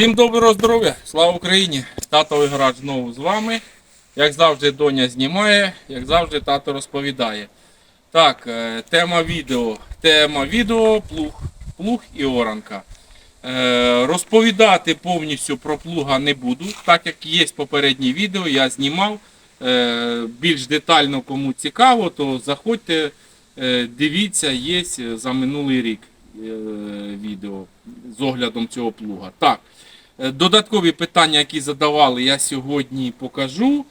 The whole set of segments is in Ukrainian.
Всім доброго здоров'я! Слава Україні! Татовий гараж знову з вами. Як завжди, доня знімає, як завжди, тато розповідає. Так, е, тема відео. Тема відео плуг, плуг і оранка. Е, розповідати повністю про плуга не буду, так як є попереднє відео, я знімав. Е, більш детально кому цікаво, то заходьте, дивіться, є за минулий рік відео з оглядом цього плуга. Так, додаткові питання, які задавали, я сьогодні покажу.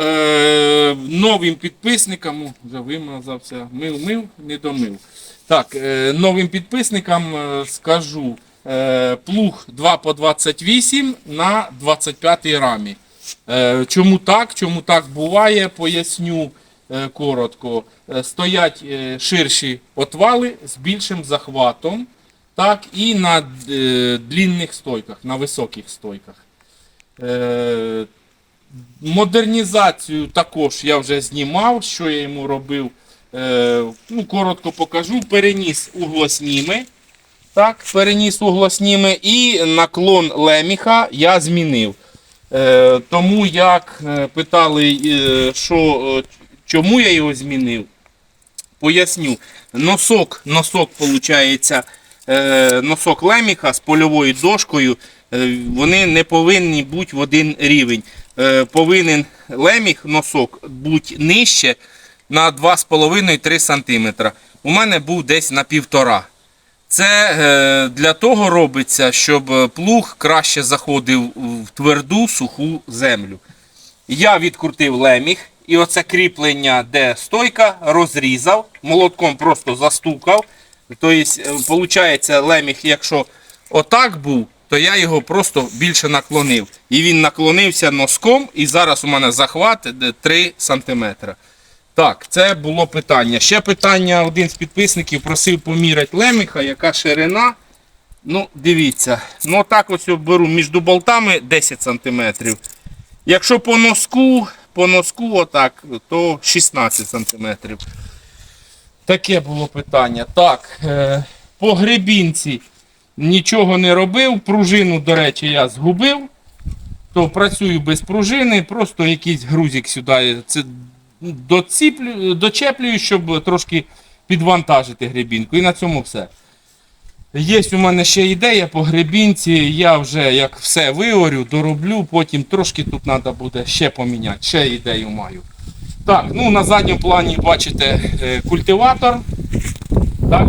Е, новим підписникам, вже вимазався, мив, мив, не домив. Так, е, новим підписникам е, скажу е, плуг 2 по 28 на 25 рамі. Е, чому так? Чому так буває? Поясню е, коротко. Е, стоять е, ширші отвали з більшим захватом, так, і на е, длінних стойках, на високих стойках. Е, Модернізацію також я вже знімав, що я йому робив. Е, ну, коротко покажу. Переніс углосніми. Так, переніс углосніми і наклон леміха я змінив. Тому як питали, що, чому я його змінив, поясню. Носок, носок, виходить, носок леміха з польовою дошкою, е, вони не повинні бути в один рівень. Е, повинен леміх носок бути нижче на 2,5-3 см. У мене був десь на півтора. Це е, для того робиться, щоб е, плуг краще заходив в тверду суху землю. Я відкрутив леміх і оце кріплення, де стойка, розрізав, молотком просто застукав. Тобто, виходить, леміх, якщо отак був, то я його просто більше наклонив. І він наклонився носком, і зараз у мене захват 3 см. Так, це було питання. Ще питання, один з підписників просив поміряти леміха, яка ширина. Ну, дивіться. Ну, так ось я беру між болтами 10 см. Якщо по носку, по носку отак, то 16 см. Таке було питання. Так, е, по гребінці нічого не робив. Пружину, до речі, я згубив. То працюю без пружини, просто якийсь грузик сюди це доціплю, дочеплюю, щоб трошки підвантажити гребінку. І на цьому все. Є у мене ще ідея по гребінці. Я вже як все виорю, дороблю, потім трошки тут треба буде ще поміняти. Ще ідею маю. Так, ну на задньому плані бачите е, культиватор. Так.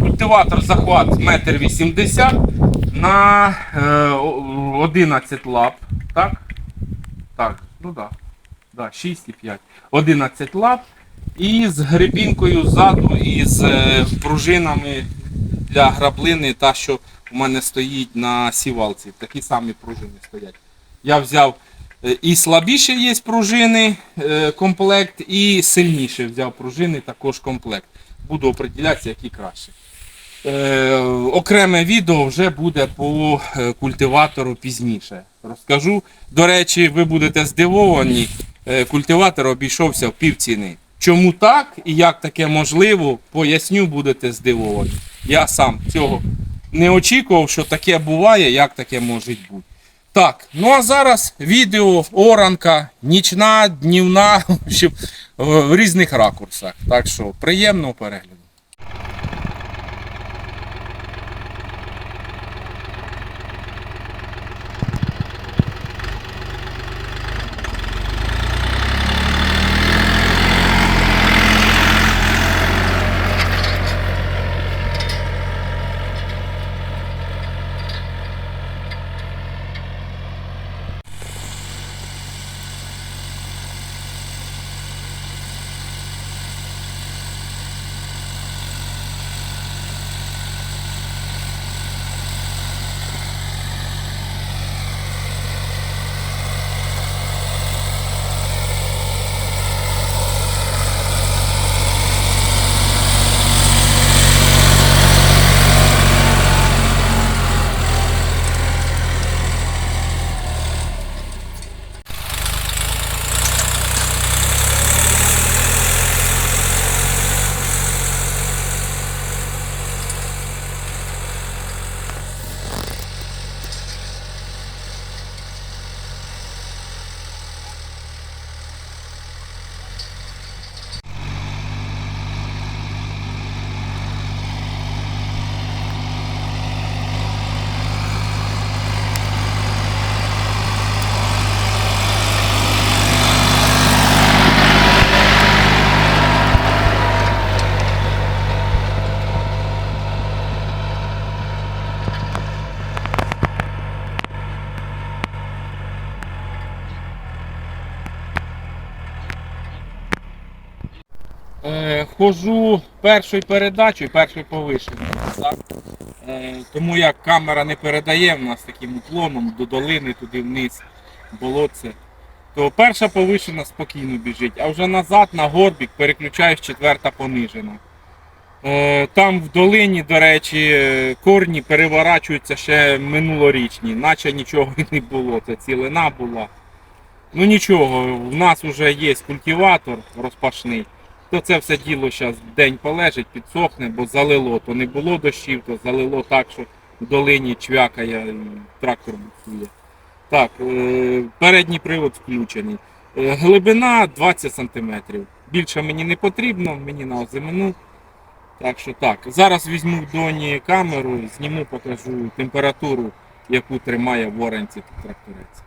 Культиватор захват 1,80 м на е, 11 лап. Так? Так, ну. Да. Да, 6,5. 11 лап. І з гребінкою ззаду, і з е, пружинами для граблини, та, що у мене стоїть на сівалці. Такі самі пружини стоять. Я взяв е, і слабіше є пружини е, комплект, і сильніше взяв пружини також комплект. Буду определятися, які краще. Е, окреме відео вже буде по е, культиватору пізніше. Розкажу. До речі, ви будете здивовані, е, культиватор обійшовся в півціни. Чому так і як таке можливо, поясню, будете здивовані. Я сам цього не очікував, що таке буває, як таке може бути. Так, ну а зараз відео оранка, нічна, днівна, в різних ракурсах. Так що приємного перегляду. Хожу першою передачею, першою повишеною. Так? Е, тому як камера не передає в нас таким уклоном до долини, туди вниз, болотце, то перша повишена спокійно біжить, а вже назад на горбік переключаєш четверта понижена. Е, Там в долині, до речі, е, корні переворачуються ще минулорічні, наче нічого і не було. Це цілина була. Ну нічого, в нас вже є культиватор розпашний, то це все діло зараз день полежить, підсохне, бо залило. То не було дощів, то залило так, що в долині чвякає і трактор буксує. Так, е, передній привод включений. Е, Глибина 20 см. Більше мені не потрібно, мені на озимину. Так що так. Зараз візьму в доні камеру, зніму, покажу температуру, яку тримає в оранці тракторець.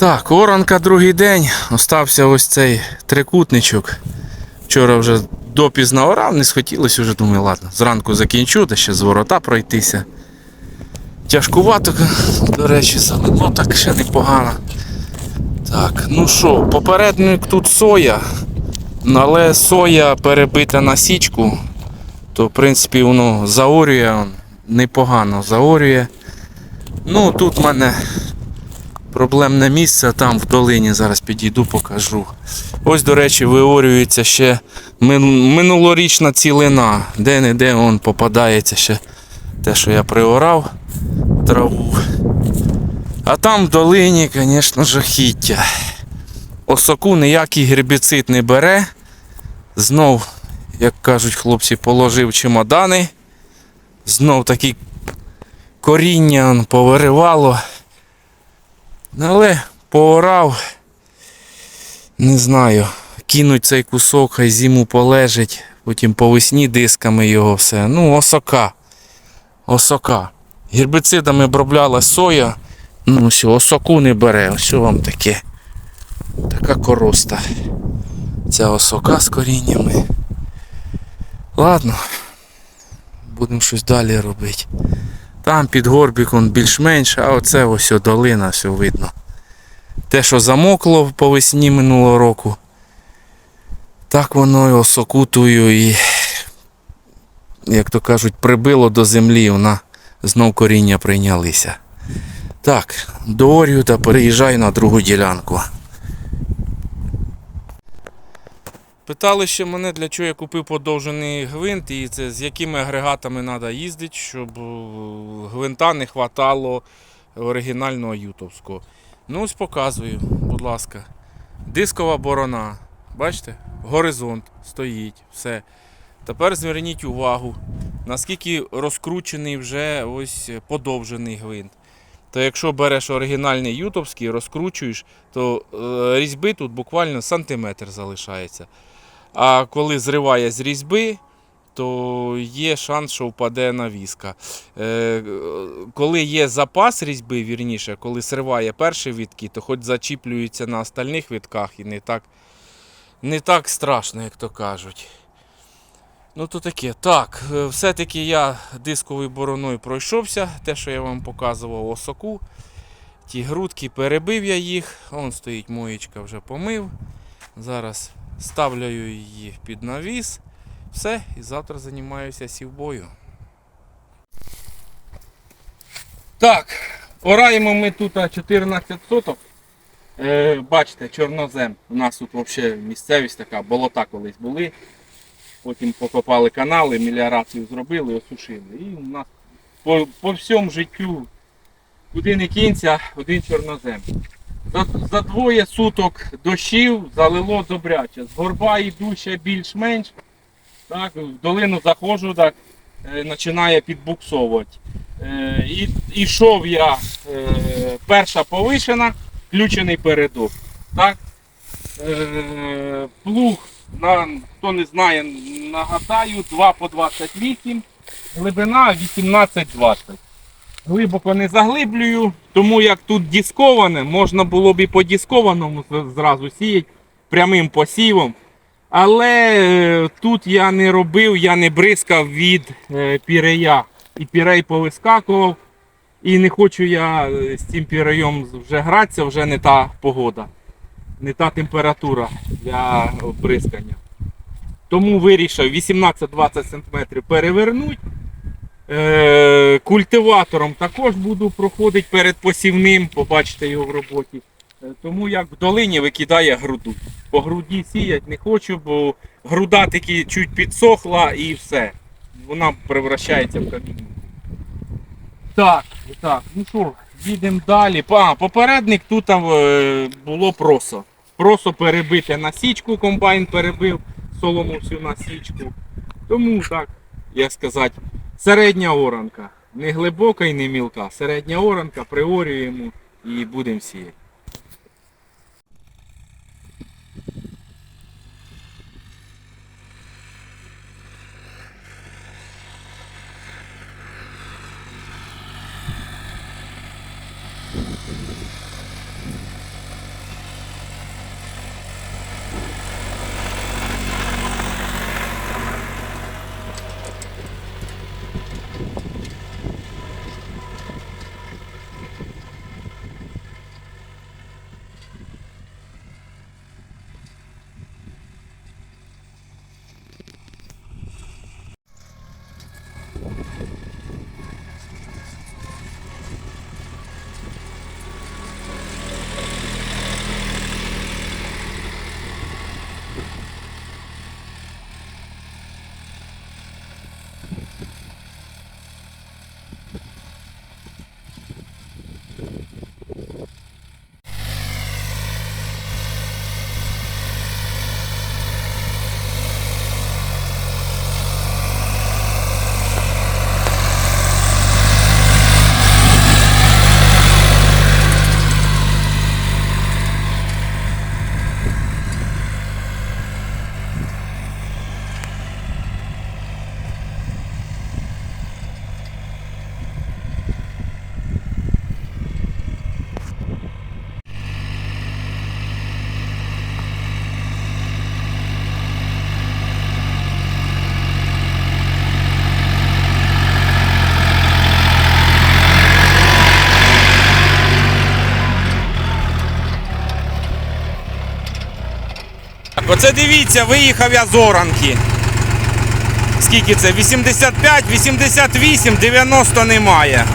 Так, оранка другий день. Остався ось цей трикутничок. Вчора вже допізно орав, не схотілося вже, думаю, ладно, зранку закінчу, та ще з ворота пройтися. Тяжкувато, до речі, залило так ще непогано. Так, ну що, попередник тут соя, але соя перебита на січку, то в принципі воно заорює, непогано заорює. Ну тут в мене проблемне місце там в долині. Зараз підійду, покажу. Ось, до речі, виорюється ще минулорічна цілина. Де-не-де он попадається ще те, що я приорав траву. А там в долині, звісно, жахіття. Осоку ніякий гербіцид не бере. Знов, як кажуть хлопці, положив чемодани. Знов такі коріння повиривало. Ну, Але поорав, не знаю, кинуть цей кусок, хай зиму полежить, потім по весні дисками його все. Ну, осока. Осока. Гербіцидами обробляла соя. Ну, все, осоку не бере. Ось вам таке. Така короста. Ця осока з коріннями. Ладно. Будемо щось далі робити. Там під горбіком більш-менш, а оце ось долина, все видно. Те, що замокло по весні минулого року, так воно і осокутую і, як то кажуть, прибило до землі, вона знов коріння прийнялися. Так, доорю та переїжджаю на другу ділянку. Питали ще мене, для чого я купив подовжений гвинт і це з якими агрегатами треба їздити, щоб е, гвинта не хватало оригінального ютовського. Ну ось показую, будь ласка. Дискова борона. Бачите? Горизонт стоїть, все. Тепер зверніть увагу, наскільки розкручений вже ось подовжений гвинт. То якщо береш оригінальний ютовський, розкручуєш, то е, різьби тут буквально сантиметр залишається. А коли зриває з різьби, то є шанс, що впаде навіска. Е, коли є запас різьби, вірніше, коли зриває перші вітки, то хоч зачіплюється на остальних вітках і не так, не так страшно, як то кажуть. Ну то таке. Так, е, все-таки я дисковою бороною пройшовся, те, що я вам показував осоку. Ті грудки перебив я їх. Вон стоїть моєчка, вже помив. Зараз ставлю її під навіс. Все, і завтра займаюся сівбою. Так, ораємо ми тут 14 соток. Е, бачите, чорнозем. У нас тут взагалі місцевість така, болота колись були. Потім покопали канали, меліорацію зробили, осушили. І у нас по, по всьому життю, куди не кінця, один чорнозем. За, двоє суток дощів залило добряче. З горба йду ще більш-менш. Так, в долину заходжу, так, е, починає підбуксовувати. Е, і йшов я е, перша повишена, включений передок. Так? Е, плуг, на, хто не знає, нагадаю, 2 по 28, глибина 18-20. Глибоко не заглиблюю, тому як тут дісковане, можна було б і по діскованому зразу сіяти прямим посівом. Але е, тут я не робив, я не бризкав від е, пірея. І пірей повискакував. І не хочу я е, з цим піреєм вже гратися, вже не та погода, не та температура для бризкання. Тому вирішив 18-20 см перевернути. Е, культиватором також буду проходити перед посівним, побачите його в роботі. Е, Тому як в долині викидає груду. По груді сіять не хочу, бо груда таки чуть підсохла і все. Вона превращається в камінь. Так, так, ну що, їдемо далі. А, попередник тут е, було просо. Просо перебите на січку, комбайн перебив солому всю на січку. Тому так, як сказати, середня оранка. Не глибока і не мілка. Середня оранка, приорюємо і будемо сіяти. Оце дивіться, виїхав я з оранки. Скільки це? 85, 88, 90 немає.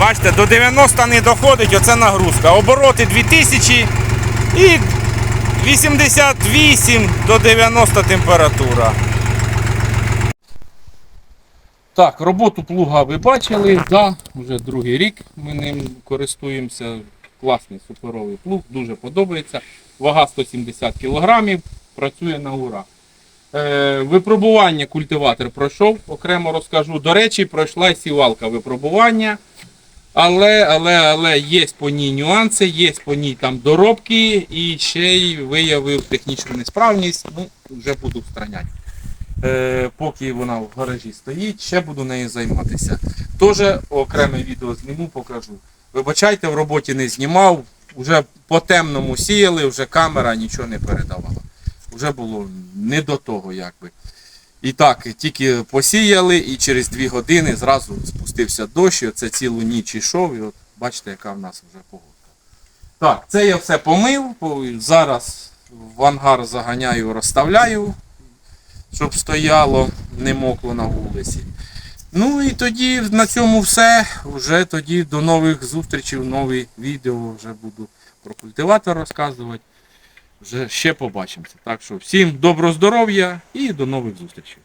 Бачите, до 90 не доходить, оце нагрузка. Обороти 2000 і 88 до 90 температура. Так, роботу плуга ви бачили, да, вже другий рік ми ним користуємося. Класний суперовий плуг, дуже подобається. Вага 170 кг, працює на ура. Е, випробування культиватор пройшов, окремо розкажу. До речі, пройшла й сівалка випробування. Але, але, але є по ній нюанси, є по ній там доробки і ще й виявив технічну несправність. Ну, вже буду встраняти. Е, поки вона в гаражі стоїть, ще буду нею займатися. Теж окреме відео зніму, покажу. Вибачайте, в роботі не знімав, вже по темному сіяли, вже камера нічого не передавала. Вже було не до того, якби. І так, тільки посіяли, і через дві години зразу спустився дощ, і оце цілу ніч йшов, і от бачите, яка в нас вже погодка. Так, це я все помив, зараз в ангар заганяю, розставляю, щоб стояло, не мокло на вулиці. Ну і тоді на цьому все. Вже тоді до нових зустрічей, нові відео вже буду про культиватор розказувати. Вже ще побачимося. Так що всім доброго здоров'я і до нових зустрічей.